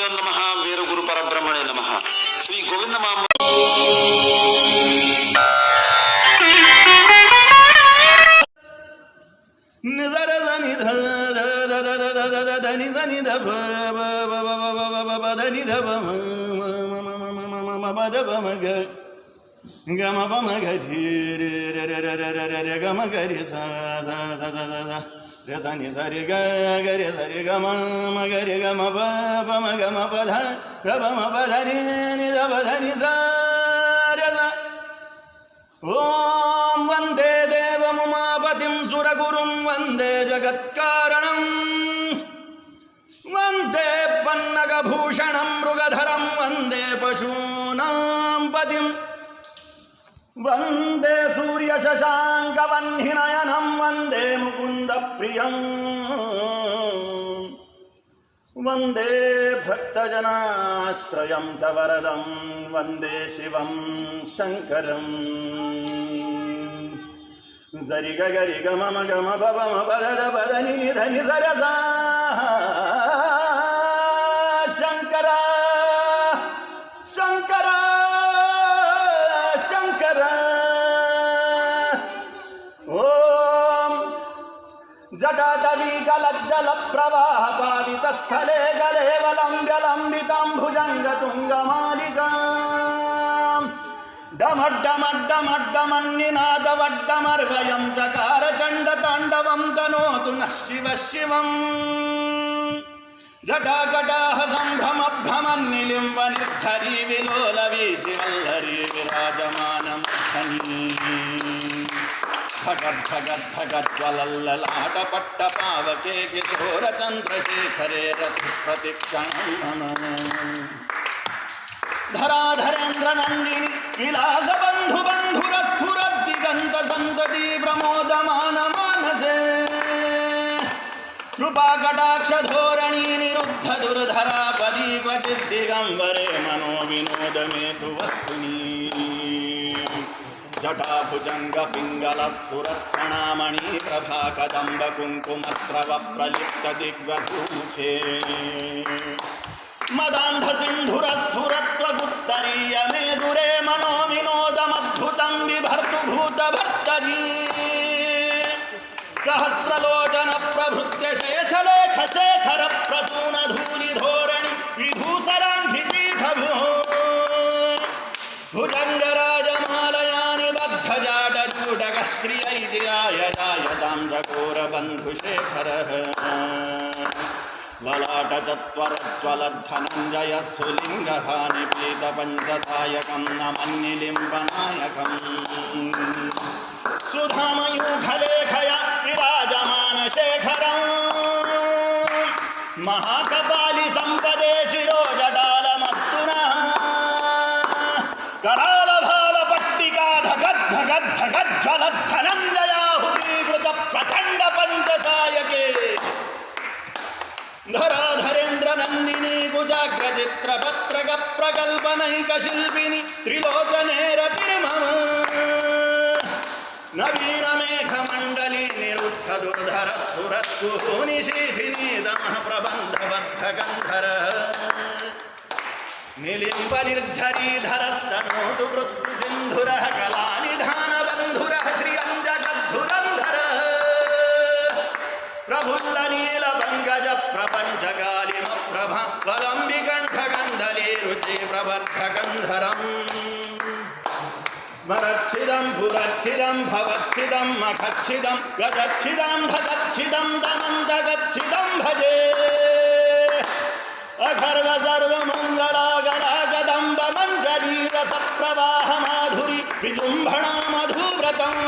శ్రీగురుభ్యో నమ వీరగురు పరబ్రహ్మణే నమ శ్రీ గోవింద మామ గమ గమ గరి గమ గరి సా ಸನಿ ಸರಿ ಗ ಗರಿ ಸರಿ ಗ ಮ ಗರಿ ಗ ಮ ಪ ಮ ಗ ಮ ಪ ಧ ಗ ಪ ಮ ಪ ಧ ನಿ ನಿ ದ ಪ ಧ ನಿ ಸ ರ ಸ ಓಂ ವಂದೇ ದೇವ ಮುಮಾಪತಿಂ ಸುರಗುರುಂ ವಂದೇ ಜಗತ್ಕಾರಣಂ ವಂದೇ ಪನ್ನಗಭೂಷಣಂ ಮೃಗಧರಂ ವಂದೇ ಪಶೂನಾಂ ಪತಿಂ वंदे सूर्यशशाङ्कवह्निनयनं वंदे प्रियम्। वंदे भक्तजनाश्रयं च वरदं। वंदे शिवं शङ्करम्। जरिग गरि गम गम भवम बदद बदनि निधनि सरसा शङ्करा! शङ्करा! जटाटवी गलज्जलप्रवाहपावितस्थले गलेवलम्ब्यलम्बितां भुजङ्गतुङ्गमालिका डमड्डमड्डमड्डमन्निनादवड्डमर्वयं चकारचण्डताण्डवं तनोतु नः शिवः शिवम् जटाकटाः सम्भ्रमभ्रमन्निलिम्बनिर्धरी विलोलवीचिवल्लरी विराजमानमर्थनी भगत भगत भगत भगद्भगद्भगद्वलल्ललाटपट्ट पावके प्रमोद मान मानसे कृपा कटाक्ष धोरणी निरुद्ध दुर्धरा पदी पति दिगंबरे मनो क्वचिद्दिगम्बरे मनोविनोदमेतु वस्तुनी जटाभुजङ्ग पिङ्गलस्तुरत्प्रणामणी प्रभाकदम्ब कुङ्कुमस्रव प्रलिप्त दिग्वधूषे मदान्धसिन्धुरस्फुरत्वगुत्तरीय मे दुरे मनो विनोदमद्भुतं विभर्तुभूतभर्तरी सहस्रलोचनप्रभृत्य शेषलेखशेखरप्रभ चकोरबन्धुशेखरः ललाटचत्वरज्वलद्धनञ्जय सुलिङ्गहानि पीतपञ्चसायकं नमन्निलिम्बनायकम् सुधामयूखलेखया विराजमानशेखरम् महाकपालि सम्पदे शिरोजडालमस्तु नः करालभालपट्टिका चित्रपत्रगप्रगल्पनैकशिल्पिनि त्रिलोचने रतिर्मम नवीनमेघमण्डली निरुद्धदुर्धरस्फुरत्कुनिशीथिनीदमः प्रबन्धबद्धगन्धर निलिम्बनिर्झरीधरस्तनोतु वृत्तिसिन्धुरः कलानिधानबन्धुरः श्रियञ्जगद्धुरन्धर प्रफुल्लनीलपङ्कजप्रपञ्चकालिमप्रभा वलम्बि करवर्धकन्धरम् स्मरक्षिदं भुरक्षिदं भवक्षिदं मखक्षिदं गदक्षिदं भगक्षिदं दमन्दगक्षिदं भजे अघर्व सर्वमङ्गलागलागदम्बमञ्जरीरसप्रवाहमाधुरि विजृम्भणा मधुव्रतम्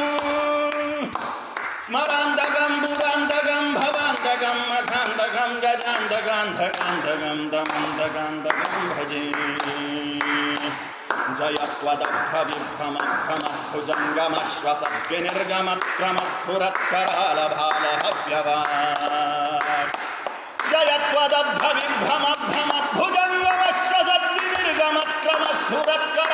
स्मरान्दगम् गन्धगान्धगान्धगन्धमन्दगान्धगं भजे जयत्वदग्भविभ्रमभ्रमः भुजङ्गमश्वसद्विनिर्गमक्रमस्फुरत्करालभालहव्यवान् जयत्वदग्भविभ्रमभ्रमः भुजङ्गमश्वसद्विनिर्गमक्रमस्फुरत्कर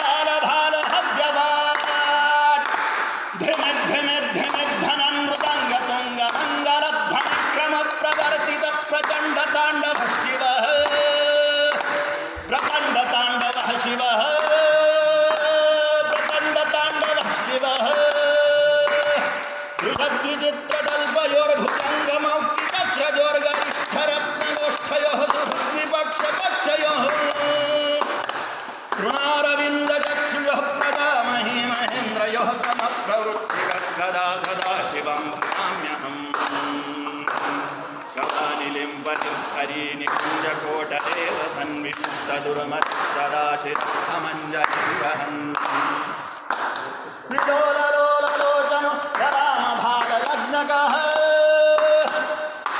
लिम्बनिर्धरीनिकुञ्जकोटदेव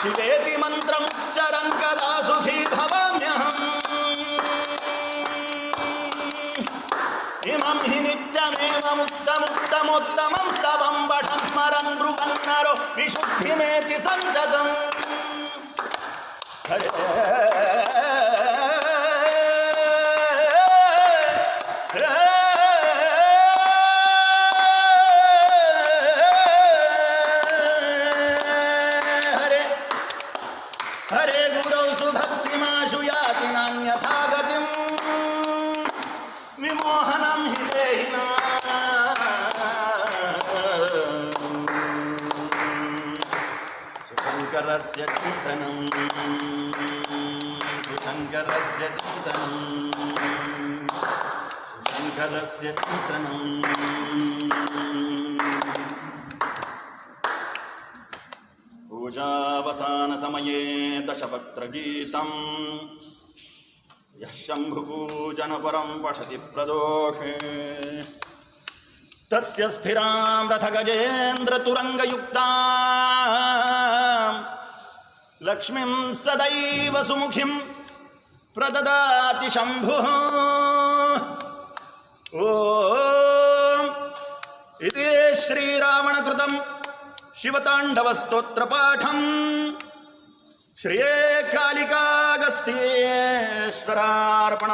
शिवेति मन्त्रमुच्चरं कदा सुखी भवाम्यहम्। इमं हि नित्यमेव मुक्तमुक्तमुत्तमं स्तवं पठं स्मरन् ब्रुवन्नरो विशुद्धिमेति सन्ततम् Hey, hey, hey. सुशङ्करस्य चिन्तनं सुशङ्करस्य चिन्तनं सुशङ्करस्य चिन्तनम् पूजावसानसमये दशपत्रगीतम् यः शम्भुपूजनपरं पठति प्रदोषे। तस्य स्थिरां रथगजेन्द्रतुरङ्गयुक्तां लक्ष्मीं सदैव सुमुखीं प्रददाति शम्भुः ॐ इति श्रीरावणकृतं शिवताण्डवस्तोत्रपाठम् श्रिये कालिकागस्त्येश्वरार्पणम्